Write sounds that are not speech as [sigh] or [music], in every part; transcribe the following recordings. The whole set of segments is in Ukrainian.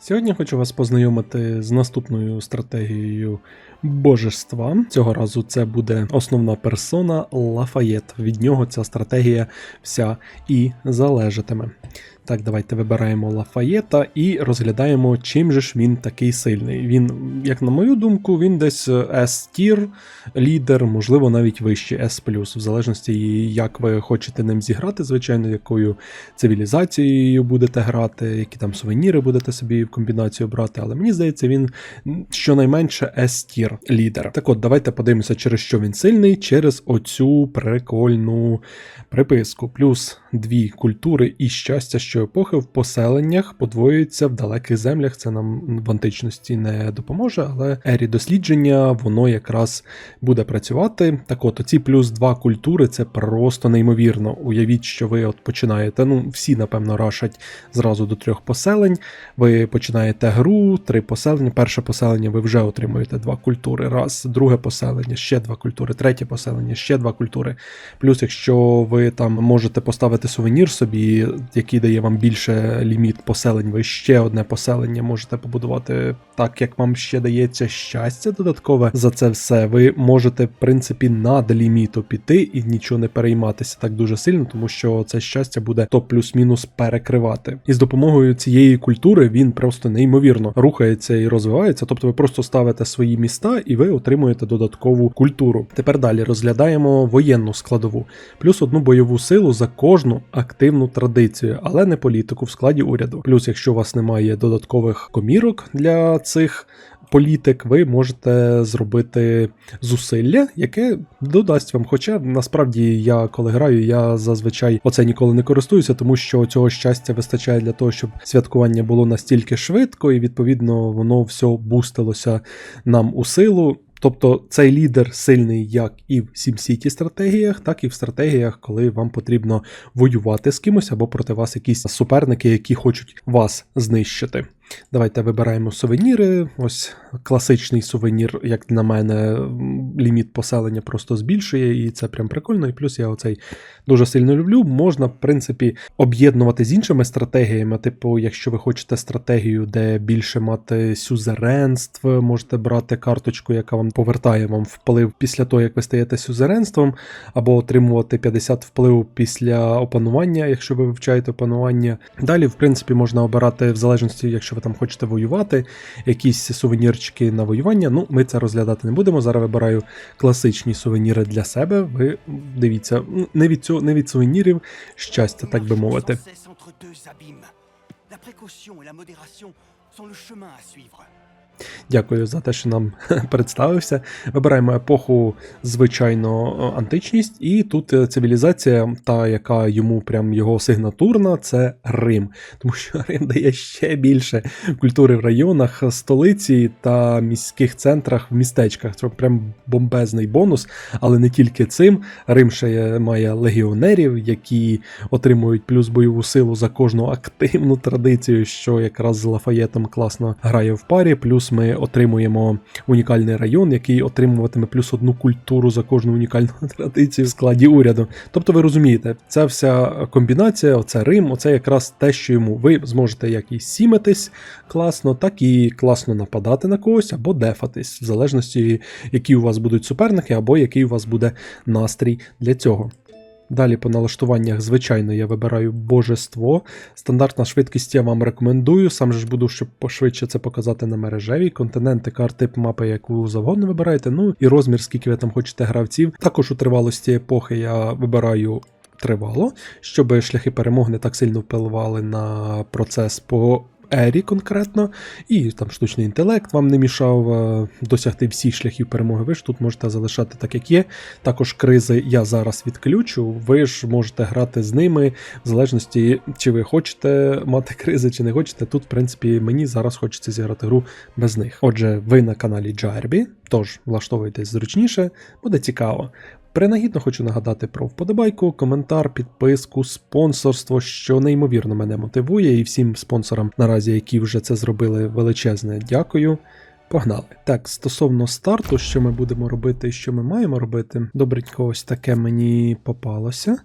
Сьогодні хочу вас познайомити з наступною стратегією божества. Цього разу це буде основна персона Лафаєт. Від нього ця стратегія вся і залежатиме. Так, давайте вибираємо Лафаєта і розглядаємо, чим же ж він такий сильний. Він, як на мою думку, він десь S-тір, лідер, можливо, навіть вище S+, в залежності, як ви хочете ним зіграти, звичайно, якою цивілізацією будете грати, які там сувеніри будете собі в комбінацію брати. Але мені здається, він щонайменше S-тір лідер. Так от, давайте подивимося, через що він сильний, через оцю прикольну приписку. Плюс дві культури і щастя, що епохи в поселеннях подвоюються в далеких землях. Це нам в античності не допоможе, але ері дослідження воно якраз буде працювати. Так от, оці плюс два культури це просто неймовірно. Уявіть, що ви от починаєте. Ну, всі, напевно, рашать зразу до трьох поселень. Ви починаєте гру, три поселення. Перше поселення ви вже отримуєте два культури. Раз, друге поселення, ще два культури, третє поселення, ще два культури. Плюс, якщо ви там можете поставити сувенір собі, який дає вам більше ліміт поселень, ви ще одне поселення можете побудувати так, як вам ще дається щастя додаткове за це все. Ви можете, в принципі, над ліміту піти і нічого не перейматися так дуже сильно, тому що це щастя буде то плюс-мінус перекривати. І з допомогою цієї культури він просто неймовірно рухається і розвивається. Тобто ви просто ставите свої міста і ви отримуєте додаткову культуру. Тепер далі розглядаємо воєнну складову, плюс одну бойову силу за кожну активну традицію, але не політику в складі уряду. Плюс, якщо у вас немає додаткових комірок для цих. Політик, ви можете зробити зусилля, яке додасть вам. Хоча насправді я коли граю, я зазвичай оце ніколи не користуюся, тому що цього щастя вистачає для того, щоб святкування було настільки швидко, і відповідно воно все бустилося нам у силу. Тобто цей лідер сильний як і в SimCity стратегіях, так і в стратегіях, коли вам потрібно воювати з кимось або проти вас якісь суперники, які хочуть вас знищити. Давайте вибираємо сувеніри. Ось класичний сувенір, як на мене, ліміт поселення просто збільшує, і це прям прикольно. І плюс я оцей дуже сильно люблю. Можна, в принципі, об'єднувати з іншими стратегіями. Типу, якщо ви хочете стратегію, де більше мати сюзеренств, можете брати карточку, яка вам повертає вам вплив після того, як ви стаєте сюзеренством, або отримувати 50 впливу після опанування, якщо ви вивчаєте опанування. Далі, в принципі, можна обирати в залежності, якщо ви там хочете воювати, якісь сувенірчики на воювання. Ну, ми це розглядати не будемо. Зараз вибираю класичні сувеніри для себе. Ви дивіться, не від цього, не від сувенірів щастя, так би мовити. Дякую за те, що нам [laughs] представився. Вибираємо епоху, звичайно, античність, і тут е, цивілізація, та яка йому прям його сигнатурна, це Рим. Тому що [laughs] Рим дає ще більше культури в районах, столиці та міських центрах в містечках. Це прям бомбезний бонус. Але не тільки цим. Рим ще має легіонерів, які отримують плюс бойову силу за кожну активну традицію, що якраз з Лафаєтом класно грає в парі. Плюс ми отримуємо унікальний район, який отримуватиме плюс одну культуру за кожну унікальну [laughs] традицію в складі уряду. Тобто, ви розумієте, ця вся комбінація, оце Рим, оце якраз те, що йому ви зможете як і сімитись класно, так і класно нападати на когось або дефатись, в залежності, які у вас будуть суперники, або який у вас буде настрій для цього. Далі по налаштуваннях, звичайно, я вибираю божество. Стандартна швидкість я вам рекомендую. Сам же ж буду, щоб пошвидше це показати на мережевій. Континенти, карт, тип мапи, яку завгодно вибираєте. Ну і розмір, скільки ви там хочете гравців. Також у тривалості епохи я вибираю. Тривало, щоб шляхи перемоги не так сильно впливали на процес по ері конкретно, і там штучний інтелект вам не мішав е, досягти всіх шляхів перемоги. Ви ж тут можете залишати так, як є. Також кризи я зараз відключу. Ви ж можете грати з ними в залежності, чи ви хочете мати кризи, чи не хочете. Тут, в принципі, мені зараз хочеться зіграти гру без них. Отже, ви на каналі Джарбі, тож влаштовуйтесь зручніше, буде цікаво. Принагідно хочу нагадати про вподобайку, коментар, підписку, спонсорство, що неймовірно мене мотивує, і всім спонсорам наразі, які вже це зробили, величезне дякую. Погнали. Так, стосовно старту, що ми будемо робити і що ми маємо робити, добренько ось таке мені попалося.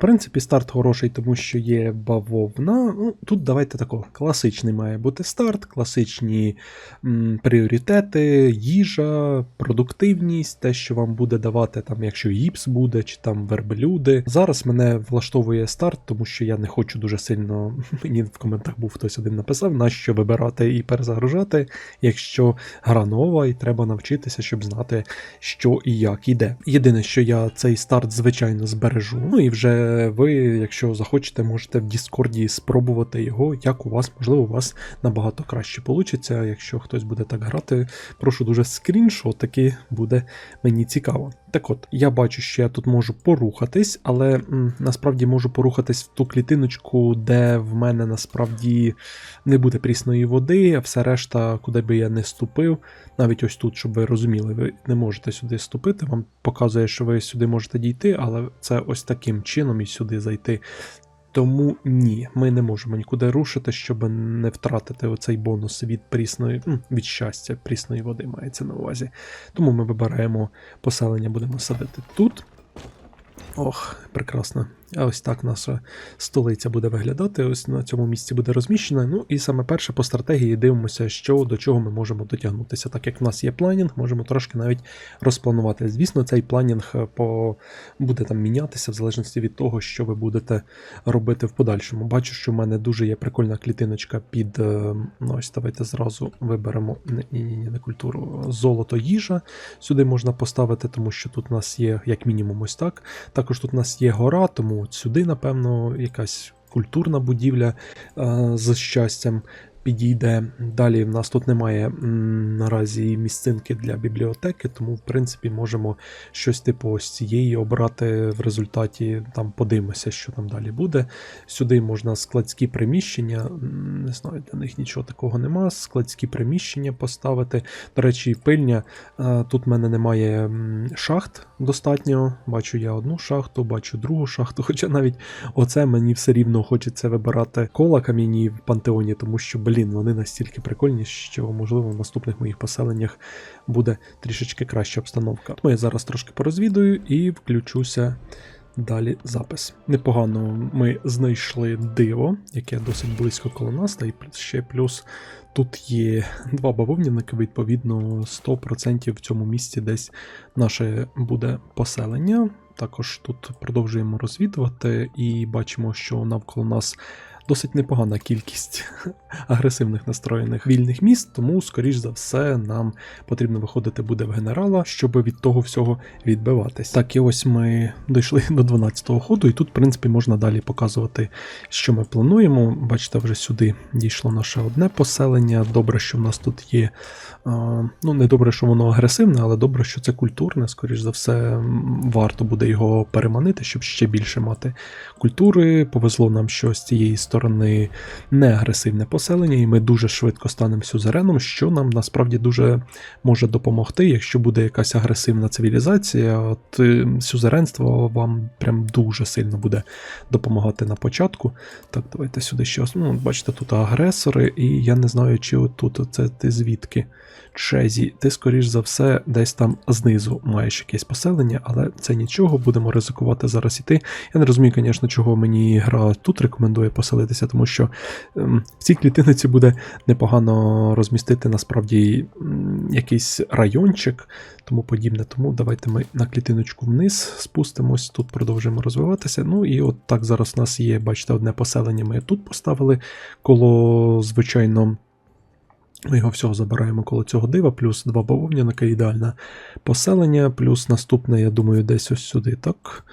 Принципі, старт хороший, тому що є бавовна. Ну, тут давайте тако, класичний має бути старт, класичні м, пріоритети, їжа, продуктивність, те, що вам буде давати, там, якщо гіпс буде, чи там верблюди. Зараз мене влаштовує старт, тому що я не хочу дуже сильно. [laughs] Мені в коментах був хтось один написав, на що вибирати і перезагружати, якщо гра нова, і треба навчитися, щоб знати, що і як іде. Єдине, що я цей старт, звичайно, збережу. Ну і вже ви, якщо захочете, можете в Діскорді спробувати його, як у вас, можливо, у вас набагато краще вийде. Якщо хтось буде так грати, прошу дуже скріншотики, буде мені цікаво. Так от, я бачу, що я тут можу порухатись, але м, насправді можу порухатись в ту клітиночку, де в мене насправді не буде прісної води, а все решта, куди би я не ступив, навіть ось тут, щоб ви розуміли, ви не можете сюди ступити. Вам показує, що ви сюди можете дійти, але це ось таким чином і сюди зайти. Тому ні, ми не можемо нікуди рушити, щоб не втратити оцей бонус від прісної, від щастя, прісної води мається на увазі. Тому ми вибираємо поселення, будемо садити тут. Ох, прекрасно. Ось так наша столиця буде виглядати. Ось на цьому місці буде розміщена. Ну і саме перше по стратегії дивимося, що до чого ми можемо дотягнутися. Так як в нас є планінг, можемо трошки навіть розпланувати. Звісно, цей планінг е, по... буде там мінятися в залежності від того, що ви будете робити в подальшому. Бачу, що в мене дуже є прикольна клітиночка під. е, Ну, ось давайте зразу виберемо ні, ні, ні, не культуру. Золото їжа. Сюди можна поставити, тому що тут у нас є як мінімум ось так. Також тут у нас є гора, тому от сюди, напевно, якась культурна будівля е, з щастям підійде. Далі в нас тут немає наразі місцинки для бібліотеки, тому, в принципі, можемо щось типу ось цієї обрати в результаті. Там подивимося, що там далі буде. Сюди можна складські приміщення, не знаю, для них нічого такого нема. Складські приміщення поставити. До речі, пильня. е, Тут в мене немає шахт достатньо. Бачу я одну шахту, бачу другу шахту. [laughs] Хоча навіть оце мені все рівно хочеться вибирати кола кам'яні в пантеоні, тому що, блін, вони настільки прикольні, що можливо в наступних моїх поселеннях буде трішечки краща обстановка. Тому я зараз трошки порозвідую і включуся. Далі запис. Непогано ми знайшли диво, яке досить близько коло нас, та й ще плюс тут є два бавовняники, відповідно, 100% в цьому місці десь наше буде поселення. Також тут продовжуємо розвідувати і бачимо, що навколо нас досить непогана кількість [laughs] агресивних настроєних вільних міст, тому, скоріш за все, нам потрібно виходити буде в генерала, щоб від того всього відбиватись. Так, і ось ми дійшли до 12-го ходу, і тут, в принципі, можна далі показувати, що ми плануємо. Бачите, вже сюди дійшло наше одне поселення. Добре, що в нас тут є. Ну, не добре, що воно агресивне, але добре, що це культурне. Скоріш за все, варто буде його переманити, щоб ще більше мати культури. Повезло нам, що з цієї сторони не агресивне поселення, і ми дуже швидко станемо сюзереном, що нам насправді дуже може допомогти, якщо буде якась агресивна цивілізація. От е, сюзеренство вам прям дуже сильно буде допомагати на початку. Так, давайте сюди ще. Ну, бачите, тут агресори, і я не знаю, чи отут це ти звідки. Чезі, ти, скоріш за все, десь там знизу маєш якесь поселення, але це нічого, будемо ризикувати зараз іти. Я не розумію, звісно, чого мені гра тут рекомендує поселитися, тому що ем, в цій клітиниці буде непогано розмістити насправді якийсь райончик, тому подібне. Тому давайте ми на клітиночку вниз спустимось, тут продовжуємо розвиватися. Ну і от так зараз у нас є, бачите, одне поселення. Ми тут поставили коло, звичайно. Ми його всього забираємо коло цього дива, плюс два бавовняника, ідеальне поселення, плюс наступне, я думаю, десь ось сюди. Так,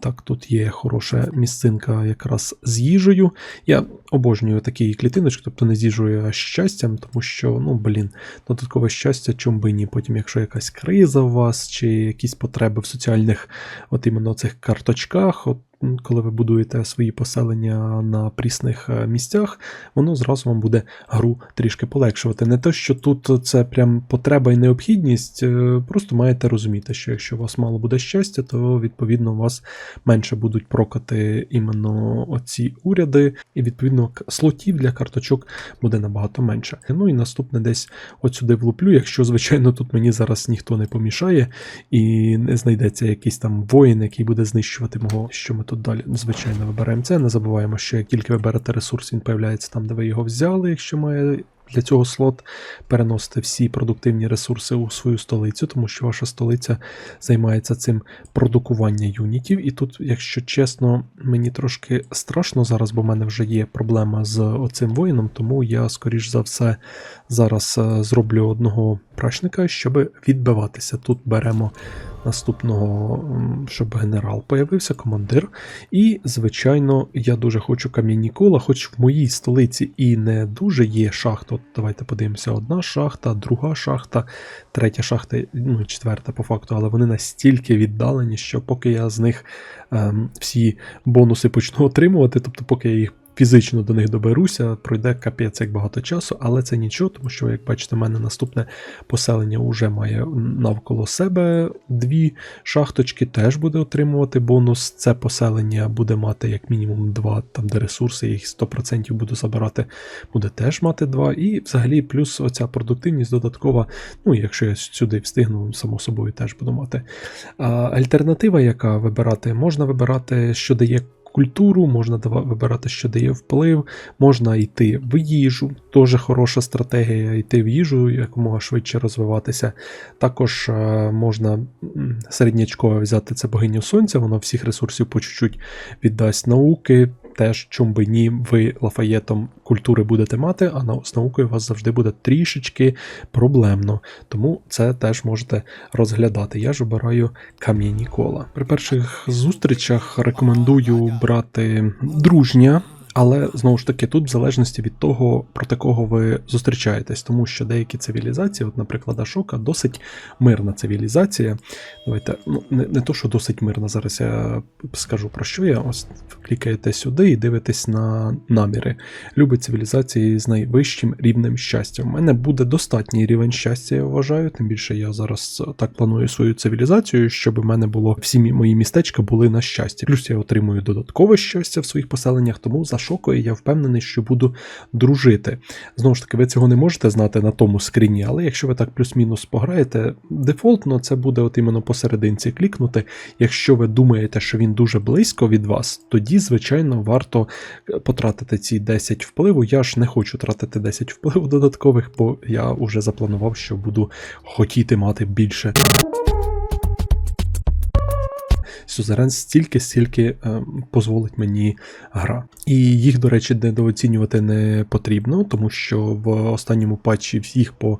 так, тут є хороша місцинка якраз з їжею. Я обожнюю такі клітиночки, тобто не з їжею, а з щастям, тому що, ну, блін, додаткове щастя, чом би ні. Потім, якщо якась криза у вас, чи якісь потреби в соціальних, от іменно цих карточках, от коли ви будуєте свої поселення на прісних е, місцях, воно зразу вам буде гру трішки полегшувати. Не те, що тут це прям потреба і необхідність, е, просто маєте розуміти, що якщо у вас мало буде щастя, то відповідно у вас менше будуть прокати іменно оці уряди, і відповідно слотів для карточок буде набагато менше. Ну і наступне десь от сюди влуплю, якщо, звичайно, тут мені зараз ніхто не помішає, і не знайдеться якийсь там воїн, який буде знищувати мого, що тут далі звичайно вибираємо це. Не забуваємо, що як тільки ви берете ресурс, він появляється там, де ви його взяли, якщо має для цього слот, переносите всі продуктивні ресурси у свою столицю, тому що ваша столиця займається цим продукування юнітів. І тут, якщо чесно, мені трошки страшно зараз, бо в мене вже є проблема з оцим воїном, тому я, скоріш за все, зараз е, зроблю одного прачника, щоб відбиватися. Тут беремо наступного, щоб генерал появився, командир. І, звичайно, я дуже хочу кам'яні кола, хоч в моїй столиці і не дуже є шахта. От давайте подивимося: одна шахта, друга шахта, третя шахта, ну, четверта по факту, але вони настільки віддалені, що поки я з них ем, всі бонуси почну отримувати, тобто поки я їх. Фізично до них доберуся, пройде капець як багато часу, але це нічого, тому що, як бачите, в мене наступне поселення вже має навколо себе дві шахточки, теж буде отримувати бонус. Це поселення буде мати як мінімум два, там де ресурси, їх 100% буду забирати, буде теж мати два. І взагалі, плюс оця продуктивність додаткова. Ну, якщо я сюди встигну, само собою теж буду мати. А, альтернатива, яка вибирати, можна вибирати, що дає. Культуру можна вибирати, що дає вплив, можна йти в їжу, теж хороша стратегія, йти в їжу, якомога швидше розвиватися. Також е, можна середнячкове взяти це богиню сонця, воно всіх ресурсів по чуть-чуть віддасть науки. Теж, чом би ні, ви лафаєтом культури будете мати, а з наукою у вас завжди буде трішечки проблемно. Тому це теж можете розглядати. Я ж обираю кам'яні кола. При перших зустрічах рекомендую брати дружня. Але знову ж таки, тут в залежності від того, проти кого ви зустрічаєтесь, тому що деякі цивілізації, от, наприклад, Ашока, досить мирна цивілізація. Давайте, ну не, не то, що досить мирна. Зараз я скажу про що я. Ось клікаєте сюди і дивитесь на наміри. Любить цивілізації з найвищим рівнем щастя. У мене буде достатній рівень щастя, я вважаю. Тим більше я зараз так планую свою цивілізацію, щоб в мене було всі мої містечка були на щастя. Плюс я отримую додаткове щастя в своїх поселеннях, тому за шокою я впевнений, що буду дружити. Знову ж таки, ви цього не можете знати на тому скріні, але якщо ви так плюс-мінус пограєте, дефолтно це буде от іменно посерединці клікнути. Якщо ви думаєте, що він дуже близько від вас, тоді, звичайно, варто е, потратити ці 10 впливу. Я ж не хочу тратити 10 впливу додаткових, бо я вже запланував, що буду хотіти мати більше. Сюзерен стільки, стільки е, дозволить мені гра. І їх, до речі, недооцінювати не потрібно, тому що в останньому патчі всіх по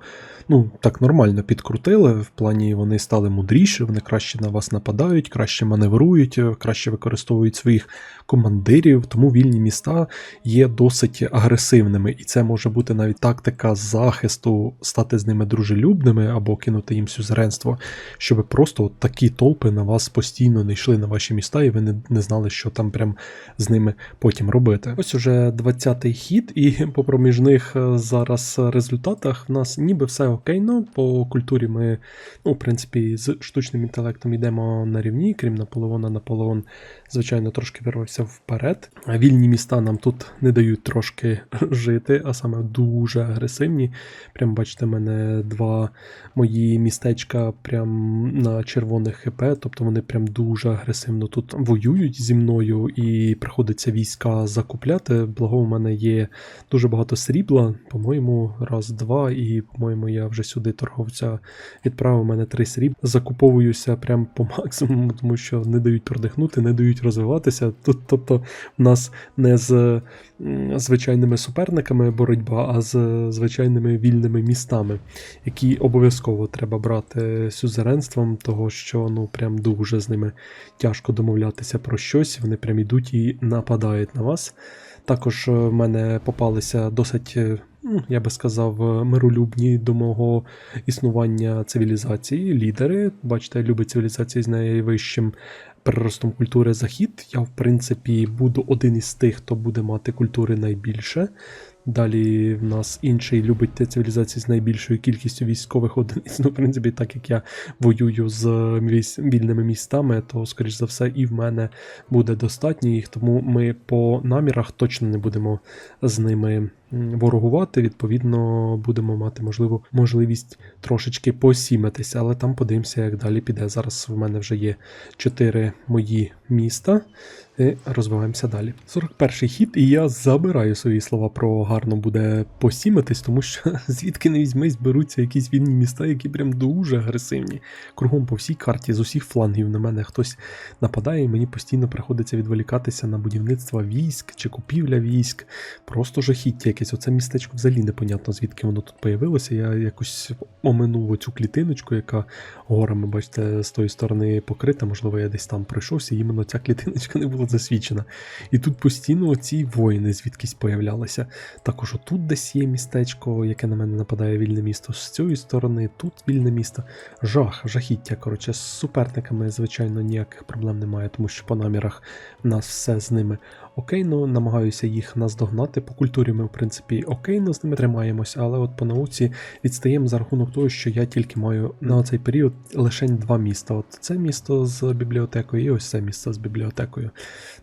ну так нормально підкрутили. В плані вони стали мудріші, вони краще на вас нападають, краще маневрують, е, краще використовують своїх командирів. Тому вільні міста є досить агресивними, і це може бути навіть тактика захисту, стати з ними дружелюбними або кинути їм сюзеренство, щоб просто от такі толпи на вас постійно не йшли на ваші міста, і ви не, не знали, що там прям з ними потім робити. Ось уже 20-й хід, і [laughs] по проміжних е, зараз результатах в нас ніби все окейно. По культурі ми, ну, в принципі, з штучним інтелектом йдемо на рівні, крім Наполеона, Наполеон, звичайно, трошки вирвався вперед. Вільні міста нам тут не дають трошки жити, а саме дуже агресивні. Прям бачите, мене два мої містечка прям на червоних ХП, тобто вони прям дуже агресивно тут воюють зі мною і приходиться війська закупляти. Благо, у мене є дуже багато срібла, по-моєму, раз, два, і, по-моєму, я вже сюди торговця відправив. У мене три срібла. Закуповуюся прям по максимуму, тому що не дають продихнути, не дають розвиватися. Тут, тобто, в нас не з звичайними суперниками боротьба, а з звичайними вільними містами які обов'язково треба брати сюзеренством, того що ну прям дуже з ними тяжко домовлятися про щось. Вони прям ідуть і нападають на вас. Також е, в мене попалися досить, е, я би сказав, е, миролюбні до мого існування цивілізації, лідери. Бачите, любить цивілізації з найвищим приростом культури захід. Я, в принципі, буду один із тих, хто буде мати культури найбільше. Далі в нас інший любить те цивілізації з найбільшою кількістю військових одиниць. Ну, в принципі, так як я воюю з вільними містами, то, скоріш за все, і в мене буде достатньо їх, тому ми по намірах точно не будемо з ними ворогувати, відповідно, будемо мати можливо можливість трошечки посімитися, але там подивимося, як далі піде. Зараз в мене вже є 4 мої міста. І розвиваємося далі. 41-й хід, і я забираю свої слова про гарно буде посімитись, тому що [laughs] звідки не візьмись, беруться якісь вільні міста, які прям дуже агресивні. Кругом по всій карті, з усіх флангів на мене хтось нападає, і мені постійно приходиться відволікатися на будівництво військ чи купівля військ. Просто жахіття якесь. Оце містечко взагалі непонятно, звідки воно тут появилося. Я якось оминув оцю клітиночку, яка горами, бачите, з тої сторони покрита. Можливо, я десь там пройшовся, і іменно ця клітиночка не була засвічена. І тут постійно ці воїни звідкись появлялися. Також отут десь є містечко, яке на мене нападає вільне місто. З цієї сторони, тут вільне місто. Жах, жахіття. Коротше, з суперниками, звичайно, ніяких проблем немає, тому що по намірах в нас все з ними окейно, намагаюся їх наздогнати. По культурі ми, в принципі, окейно з ними тримаємось, але от по науці відстаємо за рахунок того, що я тільки маю на цей період лише два міста. От це місто з бібліотекою і ось це місто з бібліотекою.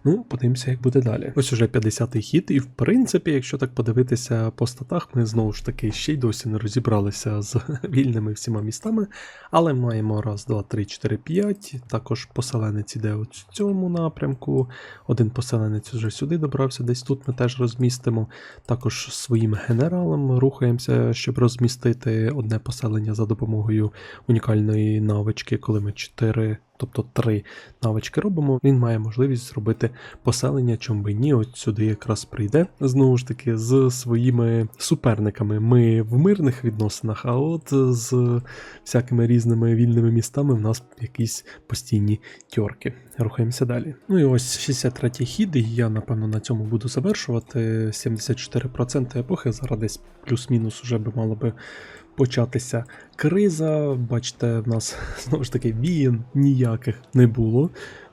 Ну, подивимося, як буде далі. Ось уже 50-й хід, і в принципі, якщо так подивитися по статах, ми знову ж таки ще й досі не розібралися з [laughs] вільними всіма містами, але маємо раз, два, три, чотири, п'ять. Також поселенець іде в цьому напрямку. Один поселенець вже сюди добрався, десь тут ми теж розмістимо. Також своїм генералом рухаємося, щоб розмістити одне поселення за допомогою унікальної навички, коли ми 4, тобто 3 навички робимо. Він має можливість зробити поселення, чом би ні, от сюди якраз прийде. Знову ж таки, з своїми суперниками. Ми в мирних відносинах, а от з всякими різними вільними містами в нас якісь постійні тьорки. Рухаємося далі. Ну і ось 63-й хід, і я напевно на цьому буду завершувати. 74% епохи, зараз десь плюс-мінус уже би мало би початися криза. Бачите, в нас [laughs] знову ж таки війн ніяких не було.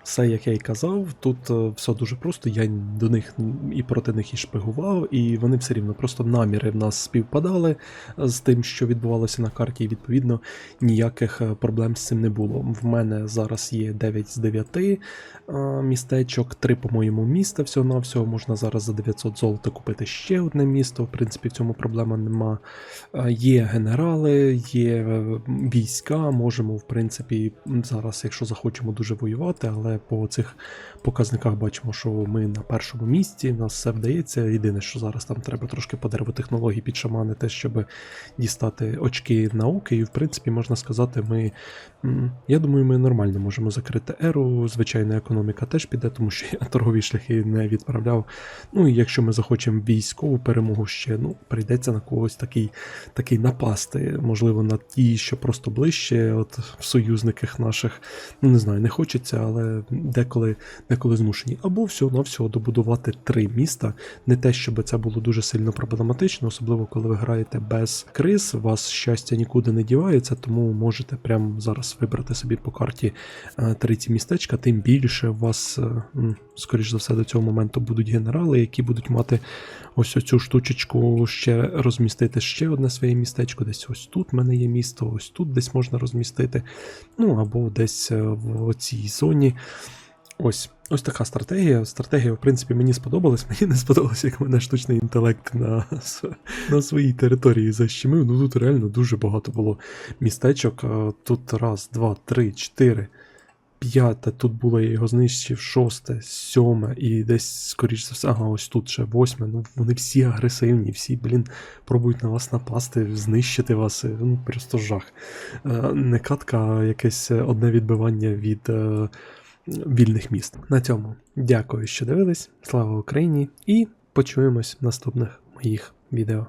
Все, як я й казав, тут е, все дуже просто. Я до них і проти них і шпигував, і вони все рівно просто наміри в нас співпадали з тим, що відбувалося на карті, і відповідно ніяких е, проблем з цим не було. В мене зараз є 9 з 9 е, містечок, 3, по-моєму, міста всього-навсього. Можна зараз за 900 золота купити ще одне місто. В принципі, в цьому проблема нема. Е, Є генерали, є е, війська. Можемо, в принципі, зараз, якщо захочемо дуже воювати, але по цих показниках бачимо, що ми на першому місці, нас все вдається. Єдине, що зараз там треба трошки по деревотехнології підшаманити, щоб дістати очки науки. І, в принципі, можна сказати, ми. Я думаю, ми нормально можемо закрити еру. Звичайно, економіка теж піде, тому що я торгові шляхи не відправляв. Ну і якщо ми захочемо військову перемогу ще, ну, прийдеться на когось такий, такий напасти. Можливо, на ті, що просто ближче, от в союзниках наших. Ну, не знаю, не хочеться, але деколи, деколи змушені. Або всього-навсього добудувати три міста. Не те, щоб це було дуже сильно проблематично, особливо коли ви граєте без криз, вас щастя нікуди не дівається, тому можете прямо зараз вибрати собі по карті е, три ці містечка, тим більше у вас, е, скоріш за все, до цього моменту будуть генерали, які будуть мати ось оцю штучечку ще розмістити ще одне своє містечко. Десь ось тут в мене є місто, ось тут десь можна розмістити. Ну або десь е, в цій зоні. Ось, ось така стратегія. Стратегія, в принципі, мені сподобалась. [laughs] Мені не сподобалось, як мене штучний інтелект на, [laughs] на своїй території защемив. Ну тут реально дуже багато було містечок. Тут раз, два, три, чотири. П'яте, тут було я його знищив, шосте, сьоме і десь, скоріш за все, ага, ось тут ще восьме. Ну вони всі агресивні, всі, блін, пробують на вас напасти, знищити вас. е, Ну просто жах. Е, Не катка, якесь е, одне відбивання від вільних міст. На цьому дякую, що дивились. Слава Україні! І почуємось в наступних моїх відео.